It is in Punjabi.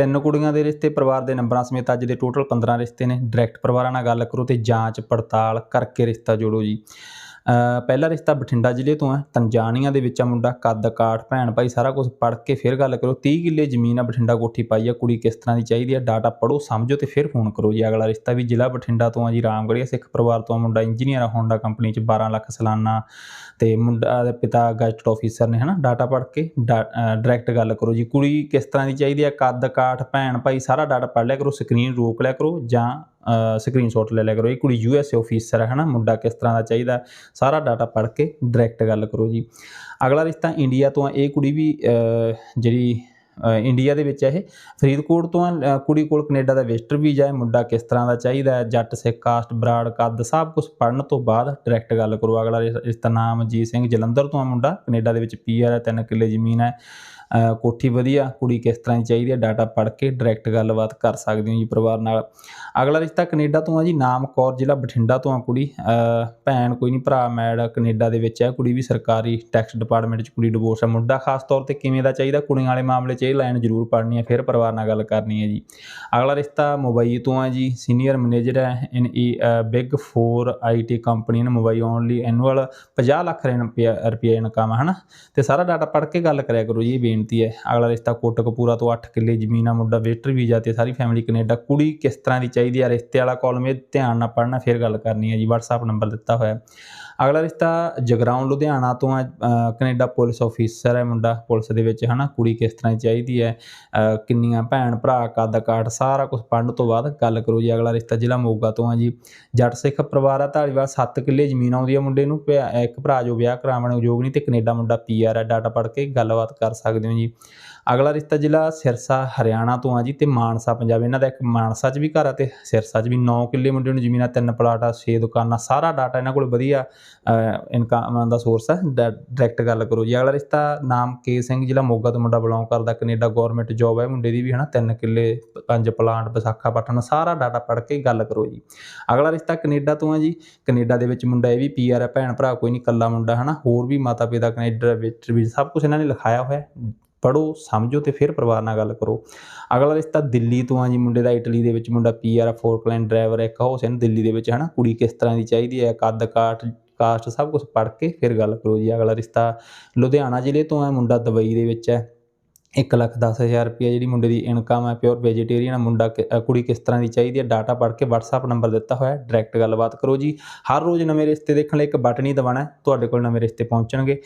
ਤਿੰਨ ਕੁੜੀਆਂ ਦੇ ਰਿਸ਼ਤੇ ਪਰਿਵਾਰ ਦੇ ਨੰਬਰਾਂ ਸਮੇਤ ਅੱਜ ਦੇ ਟੋਟਲ 15 ਰਿਸ਼ਤੇ ਨੇ। ਡਾਇਰੈਕਟ ਪਰਿਵਾਰਾਂ ਨਾਲ ਗੱਲ ਕਰੋ ਤੇ ਜਾਂਚ ਪੜਤਾਲ ਕਰਕੇ ਰਿਸ਼ਤਾ ਜੋੜੋ ਜੀ। ਪਹਿਲਾ ਰਿਸ਼ਤਾ ਬਠਿੰਡਾ ਜ਼ਿਲ੍ਹੇ ਤੋਂ ਹੈ ਤੰਜਾਨੀਆ ਦੇ ਵਿੱਚ ਆ ਮੁੰਡਾ, ਕੱਦ, ਕਾਠ, ਭੈਣ ਭਾਈ ਸਾਰਾ ਕੁਝ ਪੜ੍ਹ ਕੇ ਫਿਰ ਗੱਲ ਕਰੋ 30 ਕਿੱਲੇ ਜ਼ਮੀਨ ਆ ਬਠਿੰਡਾ ਕੋਠੀ ਪਾਈ ਆ, ਕੁੜੀ ਕਿਸ ਤਰ੍ਹਾਂ ਦੀ ਚਾਹੀਦੀ ਆ ਡਾਟਾ ਪੜੋ ਸਮਝੋ ਤੇ ਫਿਰ ਫੋਨ ਕਰੋ ਜੀ। ਅਗਲਾ ਰਿਸ਼ਤਾ ਵੀ ਜ਼ਿਲ੍ਹਾ ਬਠਿੰਡਾ ਤੋਂ ਆ ਜੀ, ਰਾਮਗੜ੍ਹੀਆ ਸਿੱਖ ਪਰਿਵਾਰ ਤੋਂ ਮੁੰਡਾ ਇੰਜੀਨੀਅਰ ਆ ਹੋਂਡਾ ਕੰਪਨੀ ਚ 12 ਲੱਖ ਸਾਲਾਨਾ ਤੇ ਮੁੰਡਾ ਦੇ ਪਿਤਾ ਗੈਸਟ ਆਫੀਸਰ ਨੇ, ਹਨਾ? ਡਾਟਾ ਪੜ੍ਹ ਕੇ ਡਾਇਰੈਕਟ ਗੱਲ ਕਰੋ ਜੀ। ਕੁੜੀ ਕਿਸ ਤਰ੍ਹਾਂ ਦੀ ਚਾਹੀਦੀ ਆ, ਕੱਦ, ਕਾਠ, ਭੈਣ ਭਾਈ ਸਾਰਾ ਡਾਟਾ ਪੜ੍ਹ ਲਿਆ ਕਰੋ ਸਕਰੀਨ ਰੋਕ ਲਿਆ ਕਰੋ ਜਾਂ ਸਕਰੀਨਸ਼ਾਟ ਲੈ ਲਿਆ ਕਰੋ। ਇਹ ਕੁੜੀ ਯੂ ਐਸ ਏ ਆਫੀਸਰ ਹੈ ਹਨਾ? ਮੁੰਡਾ ਕਿਸ ਤਰ੍ਹਾਂ ਦਾ ਚਾਹੀਦਾ? ਸਾਰਾ ਡਾਟਾ ਪੜ੍ਹ ਕੇ ਡਾਇਰੈਕਟ ਗੱਲ ਕਰੋ ਜੀ। ਅਗਲਾ ਰਿਸ਼ਤਾ ਇੰਡੀਆ ਤੋਂ ਆ। ਇਹ ਕੁੜੀ ਵੀ ਜਿਹੜੀ ਇੰਡੀਆ ਦੇ ਵਿੱਚ ਹੈ ਇਹ। ਫਰੀਦਕੋਟ ਤੋਂ ਆ। ਕੁੜੀ ਕੋਲ ਕੈਨੇਡਾ ਦਾ ਵਿਜ਼ਟਰ ਵੀਜ਼ਾ ਹੈ ਮੁੰਡਾ ਕਿਸ ਤਰ੍ਹਾਂ ਦਾ ਚਾਹੀਦਾ ਹੈ? ਜੱਟ, ਸਿੱਖ, ਕਾਸਟ, ਬਰਾੜ, ਕੱਦ, ਸਭ ਕੁਝ ਪੜਨ ਤੋਂ ਬਾਅਦ ਡਾਇਰੈਕਟ ਗੱਲ ਕਰੋ। ਅਗਲਾ ਰਿਸ਼- ਰਿਸ਼ਤਾ ਨਾਮ ਅਜੀਤ ਸਿੰਘ ਜਲੰਧਰ ਤੋਂ ਆ ਮੁੰਡਾ। ਕੈਨੇਡਾ ਦੇ ਵਿੱਚ ਪੀਆਰ ਹੈ, ਤਿੰਨ ਕਿੱਲੇ ਜ਼ਮੀਨ ਹੈ। ਕੋਠੀ ਵਧੀਆ, ਕੁੜੀ ਕਿਸ ਤਰ੍ਹਾਂ ਦੀ ਚਾਹੀਦੀ ਹੈ ਡਾਟਾ ਪੜ੍ਹ ਕੇ ਡਾਇਰੈਕਟ ਗੱਲਬਾਤ ਕਰ ਸਕਦੇ ਹੋ ਜੀ ਪਰਿਵਾਰ ਨਾਲ। ਅਗਲਾ ਰਿਸ਼ਤਾ ਕੈਨੇਡਾ ਤੋਂ ਆ ਜੀ, ਨਾਮ ਕੌਰ, ਜ਼ਿਲ੍ਹਾ ਬਠਿੰਡਾ ਤੋਂ ਆ ਕੁੜੀ। ਭੈਣ ਕੋਈ ਨਹੀਂ, ਭਰਾ ਮੈਡ ਕੈਨੇਡਾ ਦੇ ਵਿੱਚ ਹੈ, ਕੁੜੀ ਵੀ ਸਰਕਾਰੀ ਟੈਕਸ ਡਿਪਾਰਟਮੈਂਟ 'ਚ ਕੁੜੀ ਡਿਵੋਰਸ ਹੈ। ਮੁੰਡਾ ਖਾਸ ਤੌਰ ਤੇ ਕਿਵੇਂ ਦਾ ਚਾਹੀਦਾ, ਕੁੜੀਆਂ ਵਾਲੇ ਮਾਮਲੇ 'ਚ ਇਹ ਲਾਈਨ ਜ਼ਰੂਰ ਪੜ੍ਹਨੀ ਹੈ, ਫਿਰ ਪਰਿਵਾਰ ਨਾਲ ਗੱਲ ਕਰਨੀ ਹੈ ਜੀ। ਅਗਲਾ ਰਿਸ਼ਤਾ ਮੁੰਬਈ ਤੋਂ ਆ ਜੀ ਸੀਨੀਅਰ ਮੈਨੇਜਰ ਹੈ ਇਨ ਈ ਬਿਗ 4 ਆਈਟੀ ਕੰਪਨੀ ਨੇ ਮੁੰਬਈ ਓਨਲੀ ਐਨੂਅਲ 50 ਲੱਖ ਰੁਪਏ ਰੁਪਏ ਇਨਕਮ ਹੈ, ਹਨਾ? ਤੇ ਸਾਰਾ ਡਾਟਾ ਪੜ੍ਹ ਕੇ ਗੱਲ ਕਰਿਆ ਕਰੋ ਜੀ ਬੇਨ ਬੇਨਤੀ ਹੈ। ਅਗਲਾ ਰਿਸ਼ਤਾ ਕੋਟਕਪੂਰਾ ਤੋਂ 8 ਕਿੱਲੇ ਜ਼ਮੀਨ ਆ, ਮੁੰਡਾ ਵੇਟਰ ਵੀਜ਼ਾ ਤੇ ਸਾਰੀ ਫੈਮਿਲੀ ਕੈਨੇਡਾ। ਕੁੜੀ ਕਿਸ ਤਰ੍ਹਾਂ ਦੀ ਚਾਹੀਦੀ ਆ? ਰਿਸ਼ਤੇ ਵਾਲਾ ਕਾਲਮ ਇਹ ਧਿਆਨ ਨਾਲ ਪੜ੍ਹਨਾ, ਫਿਰ ਗੱਲ ਕਰਨੀ ਹੈ ਜੀ। WhatsApp ਨੰਬਰ ਦਿੱਤਾ ਹੋਇਆ। ਅਗਲਾ ਰਿਸ਼ਤਾ ਜਗਰਾਉਂ ਲੁਧਿਆਣਾ ਤੋਂ ਹੈ। ਅ, ਕੈਨੇਡਾ ਪੁਲਿਸ ਆਫੀਸਰ ਹੈ ਮੁੰਡਾ। ਪੁਲਿਸ ਦੇ ਵਿੱਚ ਹਨਾ ਕੁੜੀ ਕਿਸ ਤਰ੍ਹਾਂ ਦੀ ਚਾਹੀਦੀ ਹੈ ਕਿੰਨੀਆਂ ਭੈਣ ਭਰਾ ਕੱਦ ਕਾਠ ਸਾਰਾ ਕੁਝ ਪੜ੍ਹਨ ਤੋਂ ਬਾਅਦ ਗੱਲ ਕਰੋ ਜੀ। ਅਗਲਾ ਰਿਸ਼ਤਾ ਜ਼ਿਲ੍ਹਾ ਮੋਗਾ ਤੋਂ ਹੈ ਜੀ। ਜੱਟ ਸਿੱਖ ਪਰਿਵਾਰ ਆ ਧਾਰੀਵਾਲ 7 ਕਿੱਲੇ ਜ਼ਮੀਨ ਆਉਂਦੀ ਹੈ ਮੁੰਡੇ ਨੂੰ। ਭਿਆ- ਇੱਕ ਭਰਾ ਜੋ ਵਿਆਹ ਕਰਾਉਣ ਯੋਗ ਨਹੀਂ ਤੇ ਕੈਨੇਡਾ ਮੁੰਡਾ ਪੀਆਰ ਹੈ। ਡਾਟਾ ਪੜ੍ਹ ਕੇ ਗੱਲਬਾਤ ਕਰ ਸਕਦੇ ਹੋ ਜੀ। ਅਗਲਾ ਰਿਸ਼ਤਾ ਜ਼ਿਲ੍ਹਾ ਸਿਰਸਾ, ਹਰਿਆਣਾ ਤੋਂ ਆ ਜੀ ਤੇ ਮਾਨਸਾ, ਪੰਜਾਬ। ਇਹਨਾਂ ਦਾ ਇੱਕ ਮਾਨਸਾ 'ਚ ਵੀ ਘਰ ਆ ਤੇ ਸਿਰਸਾ 'ਚ ਵੀ 9 ਕਿੱਲੇ ਮੁੰਡੇ ਨੂੰ ਜ਼ਮੀਨਾਂ, ਤਿੰਨ ਪਲਾਟ ਆ 6 ਦੁਕਾਨਾਂ, ਸਾਰਾ ਡਾਟਾ ਇਹਨਾਂ ਕੋਲ ਵਧੀਆ ਇਨਕਮ ਦਾ ਸੋਰਸ ਹੈ ਡਾਇਰੈਕਟ ਗੱਲ ਕਰੋ ਜੀ। ਅਗਲਾ ਰਿਸ਼ਤਾ ਨਾਮ ਕੇ ਸਿੰਘ, ਜ਼ਿਲ੍ਹਾ ਮੋਗਾ ਤੋਂ ਮੁੰਡਾ ਬਿਲੋਂਗ ਕਰਦਾ, ਕੈਨੇਡਾ ਗਵਰਨਮੈਂਟ ਜੌਬ ਹੈ ਮੁੰਡੇ ਦੀ ਵੀ ਹਨਾ ਤਿੰਨ ਕਿੱਲੇ, ਪੰਜ ਪਲਾਂਟ ਵਿਸਾਖਾਪਟਨਮ ਸਾਰਾ ਡਾਟਾ ਪੜ੍ਹ ਕੇ ਗੱਲ ਕਰੋ ਜੀ। ਅਗਲਾ ਰਿਸ਼ਤਾ ਕੈਨੇਡਾ ਤੋਂ ਆ ਜੀ। ਕੈਨੇਡਾ ਦੇ ਵਿੱਚ ਮੁੰਡਾ ਇਹ ਵੀ ਪੀਆਰ ਹੈ ਭੈਣ ਭਰਾ, ਕੋਈ ਨਹੀਂ ਕੱਲਾ ਮੁੰਡਾ ਹਨਾ। ਹੋਰ ਵੀ ਮਾਤਾ ਪਿਤਾ ਕੈਨੇਡਾ ਵਿੱਚ ਵੀ ਸਭ ਕੁਝ ਇਹਨਾਂ ਨੇ ਲਿਖਾਇਆ ਹੋਇਆ। ਪੜੋ ਸਮਝੋ ਤੇ ਫਿਰ ਪਰਿਵਾਰ ਨਾਲ ਗੱਲ ਕਰੋ। ਅਗਲਾ ਰਿਸ਼ਤਾ ਦਿੱਲੀ ਤੋਂ ਆ ਜੀ, ਮੁੰਡੇ ਦਾ ਇਟਲੀ ਦੇ ਵਿੱਚ, ਮੁੰਡਾ ਪੀਆਰ ਫੋਰਕਲੈਂਡ ਡਰਾਈਵਰ ਇੱਕ ਹਾਊਸ ਦਿੱਲੀ ਦੇ ਵਿੱਚ, ਹਨਾ? ਕੁੜੀ ਕਿਸ ਤਰ੍ਹਾਂ ਦੀ ਚਾਹੀਦੀ ਹੈ ਕੱਦ ਕਾਠ, ਕਾਸਟ ਸਭ ਕੁਝ ਪੜ੍ਹ ਕੇ ਫਿਰ ਗੱਲ ਕਰੋ ਜੀ। ਅਗਲਾ ਰਿਸ਼ਤਾ ਲੁਧਿਆਣਾ ਜ਼ਿਲ੍ਹੇ ਤੋਂ ਹੈ ਮੁੰਡਾ ਦੁਬਈ ਦੇ ਵਿੱਚ ਹੈ 1 ਲੱਖ 10000 ਰੁਪਏ ਜਿਹੜੀ ਮੁੰਡੇ ਦੀ ਇਨਕਮ ਹੈ ਪਿਓਰ ਵੈਜੀਟੇਰੀਅਨ ਮੁੰਡਾ ਕਿ- ਕੁੜੀ ਕਿਸ ਤਰ੍ਹਾਂ ਦੀ ਚਾਹੀਦੀ ਹੈ ਡਾਟਾ ਪੜ੍ਹ ਕੇ WhatsApp ਨੰਬਰ ਦਿੱਤਾ ਹੋਇਆ ਡਾਇਰੈਕਟ ਗੱਲਬਾਤ ਕਰੋ ਜੀ। ਹਰ ਰੋਜ਼ ਨਵੇਂ ਰਿਸ਼ਤੇ ਦੇਖਣ ਲਈ ਇੱਕ ਬਟਨ ਹੀ ਦਬਾਣਾ ਤੁਹਾਡੇ ਕੋਲ ਨਵੇਂ ਰਿਸ਼ਤੇ ਪਹੁੰਚਣਗੇ।